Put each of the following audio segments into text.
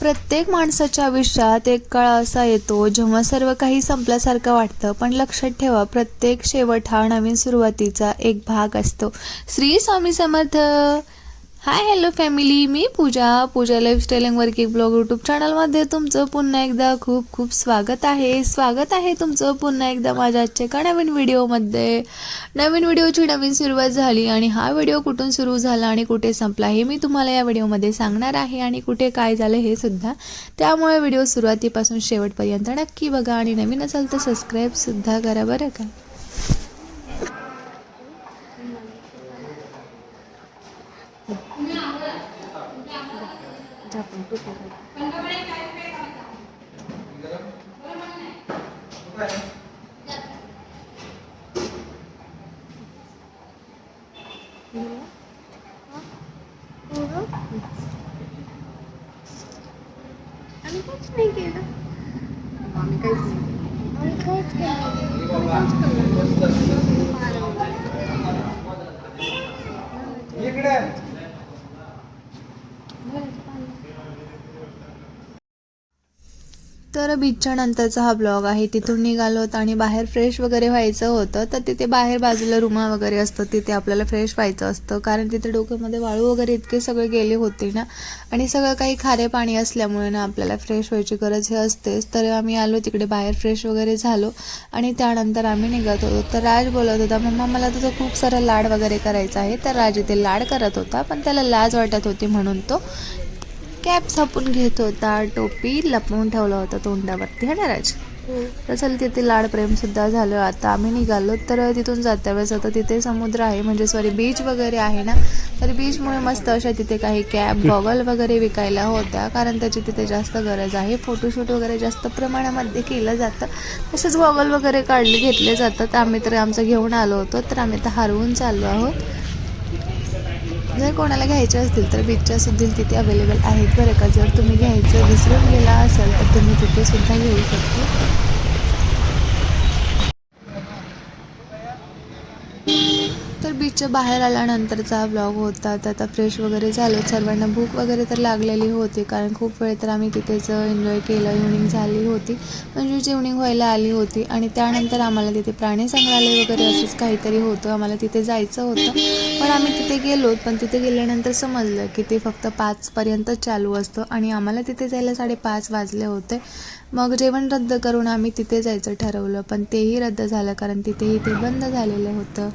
प्रत्येक माणसाच्या आयुष्यात एक काळ असा येतो जेव्हा सर्व काही संपल्यासारखं वाटतं पण लक्षात ठेवा प्रत्येक शेवट हा नवीन सुरुवातीचा एक भाग असतो. Shri Swami Samarth hi hello family मी पूजा. पूजा लाईफस्टाईलिंग वर्क एक ब्लॉग यूट्यूब चॅनलमध्ये तुमचं पुन्हा एकदा खूप खूप स्वागत आहे. स्वागत आहे तुमचं पुन्हा एकदा माझ्या आजच्या एका नवीन व्हिडिओमध्ये नवीन व्हिडिओची नवीन सुरुवात झाली आणि हा व्हिडिओ कुठून सुरू झाला आणि कुठे संपला हे मी तुम्हाला या व्हिडिओमध्ये सांगणार आहे आणि कुठे काय झालं हे सुद्धा. त्यामुळे व्हिडिओ सुरुवातीपासून शेवटपर्यंत नक्की बघा आणि नवीन असाल तर सबस्क्राईबसुद्धा करा बरं का. आम्ही काहीच नाही केलं आम्ही काहीच नाही आम्ही काहीच केलं तर बीचच्या नंतरचा हा ब्लॉग आहे. तिथून निघालो होतो आणि बाहेर फ्रेश वगैरे व्हायचं होतं तर तिथे बाहेर बाजूला रुमा वगैरे असतं. तिथे आपल्याला फ्रेश व्हायचं असतं. कारण तिथे डोक्यामध्ये वाळू वगैरे इतके सगळे गेले होते ना. आणि सगळं काही खारे पाणी असल्यामुळे ना आपल्याला फ्रेश व्हायची गरज हे असतेच. तर आम्ही आलो तिकडे बाहेर फ्रेश वगैरे झालो आणि त्यानंतर आम्ही निघत होतो. तर राज बोलत होता मम्मा मला तुझं खूप सारं लाड वगैरे करायचं आहे. तर राज इथे लाड करत होता पण त्याला लाज वाटत होती म्हणून तो कॅप छापून घेत होता टोपी लपवून ठेवला होता तोंडावरती है ना राज? तर चल तिथे लाड प्रेम सुद्धा झालं. आता आम्ही निघालो तर तिथून जात्या वेळेस आता तिथे समुद्र आहे म्हणजे सॉरी बीच वगैरे आहे ना? तर बीचमुळे मस्त अशा तिथे काही कॅब गॉगल वगैरे विकायला होत्या कारण त्याची तिथे जास्त गरज आहे. फोटोशूट वगैरे जास्त प्रमाणामध्ये केलं जातं. तसेच गॉगल वगैरे काढले घेतले जातात. आम्ही तर आमचं घेऊन आलो होतो तर आम्ही तर हरवून चाललो आहोत. जर कोणाला घ्यायचे असतील तर बीचच्या सुद्धा तिथे अवेलेबल आहेत बरं का. जर तुम्ही घ्यायचं विसरून गेला असाल तर तुम्ही तिथे सुद्धा घेऊ शकता. तर बीचच्या बाहेर आल्यानंतरचा ब्लॉग होता. तर आता फ्रेश वगैरे झालो. सर्वांना भूक वगैरे तर लागलेली होती. कारण खूप वेळ तर आम्ही तिथेच एन्जॉय केलं. इव्हनिंग झाली होती. म्हणजे जेवणिंग व्हायला आली होती. आणि त्यानंतर आम्हाला तिथे प्राणी संग्रहालय वगैरे असंच काहीतरी होतं. आम्हाला तिथे जायचं होतं. पण आम्ही तिथे गेलो. पण तिथे गेल्यानंतर समजलं की ते फक्त पाचपर्यंत चालू असतं. आणि आम्हाला तिथे जायला साडेपाच वाजले होते. मग जेवण रद्द करून आम्ही तिथे जायचं ठरवलं. पण तेही रद्द झालं. कारण तिथेही ते बंद झालेलं होतं.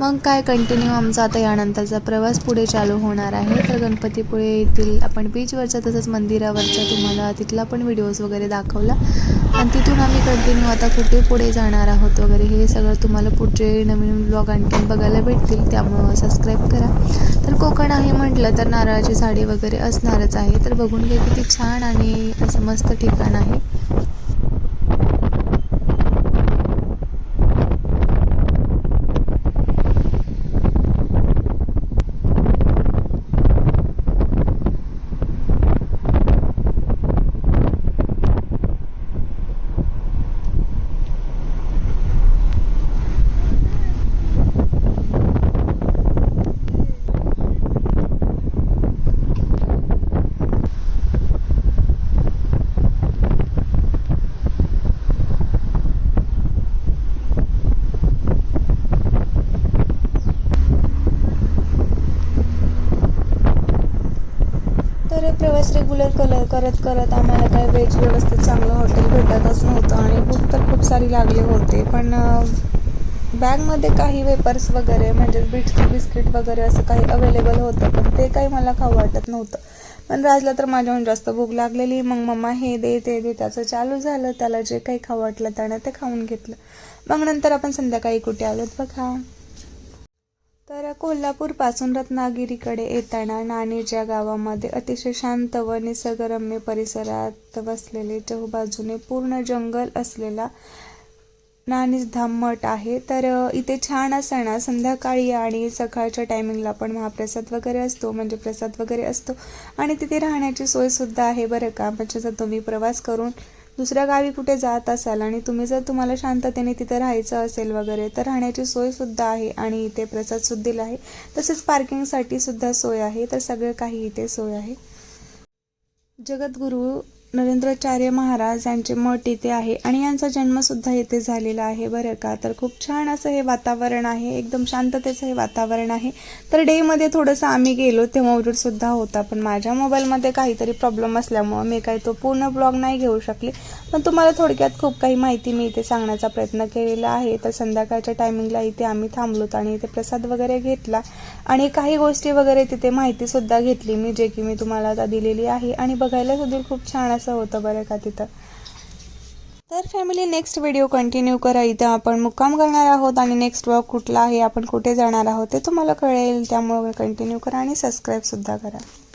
मग काय? कंटिन्यू आमचा आता यानंतरचा प्रवास पुढे चालू होणार आहे. तर गणपतीपुळे येथील आपण बीचवरचा तसंच मंदिरावरचा तुम्हाला तिथला पण व्हिडिओज वगैरे दाखवला. आणि तिथून आम्ही कंटिन्यू आता कुठे पुढे जाणार आहोत वगैरे हे सगळं तुम्हाला पुढचे नवीन ब्लॉग आणखीन बघायला भेटतील. त्यामुळं सबस्क्राईब करा. तर कोकण आहे म्हटलं तर नारळाची साडी वगैरे असणारच आहे. तर बघून घे किती छान आणि असं मस्त ठिकाण आहे. तर प्रवास रेग्युलर कलर करत करत आम्हाला काय वेज व्यवस्थित चांगलं हॉटेल भेटतच नव्हतं आणि बुक तर खूप सारी लागली होते. पण बॅगमध्ये काही वेपर्स वगैरे म्हणजेच बिस्किट बिस्किट वगैरे असं काही अवेलेबल होतं पण ते काही मला खाऊ वाटत नव्हतं. पण राजला तर माझ्याहून जास्त भूक लागलेली. मग मम्मा हे दे ते दे त्याचं चालू झालं. त्याला जे काही खाऊ वाटलं त्यानं ते खाऊन घेतलं. मग नंतर आपण संध्याकाळी कुठे आलोत बघा. तर कोल्हापूरपासून रत्नागिरीकडे येताना नाणेच्या गावामध्ये अतिशय शांत व निसर्गरम्य परिसरात वसलेले चहूबाजूने पूर्ण जंगल असलेला नाणीज धाम मठ आहे. तर इथे छान असणार ना संध्याकाळी आणि सकाळच्या टायमिंगला पण महाप्रसाद वगैरे असतो म्हणजे प्रसाद वगैरे असतो. आणि तिथे राहण्याची सोयसुद्धा आहे बरं का. म्हणजे जर तुम्ही प्रवास करून दुसऱ्या गावी कुठे जात असाल आणि तुम्ही जर तुम्हाला शांततेने तिथे राहायचं असेल वगैरे तर राहण्याची सोयसुद्धा आहे आणि इथे प्रसाद आहे. तसेच पार्किंगसाठी सुद्धा सोय आहे तर सगळं काही इथे सोय आहे. जगद्गुरू नरेंद्राचार्य महाराज यांचे मठ इथे आहे आणि यांचा जन्मसुद्धा इथे झालेला आहे बरं का? तर खूप छान असं हे वातावरण आहे एकदम शांततेचं हे वातावरण आहे. तर डेमध्ये थोडंसं आम्ही गेलो तेव्हा सुद्धा होता पण माझ्या मोबाईलमध्ये काहीतरी प्रॉब्लेम असल्यामुळं मी काही तो पूर्ण ब्लॉग नाही घेऊ शकले. पण तुम्हाला थोडक्यात खूप काही माहिती मी इथे सांगण्याचा प्रयत्न केलेला आहे. तर संध्याकाळच्या टायमिंगला इथे आम्ही थांबलोत आणि इथे प्रसाद वगैरे घेतला आणि काही गोष्टी वगैरे तिथे माहितीसुद्धा घेतली मी जे की मी तुम्हाला आता दिलेली आहे. आणि बघायला सुद्धा खूप छान असं होतं बरं का तिथं. तर फॅमिली नेक्स्ट व्हिडिओ कंटिन्यू करा. इथं आपण मुक्काम करणार आहोत आणि नेक्स्ट व्लॉग कुठला आहे आपण कुठे जाणार आहोत ते तुम्हाला कळेल. त्यामुळे कंटिन्यू करा आणि सबस्क्राईबसुद्धा करा.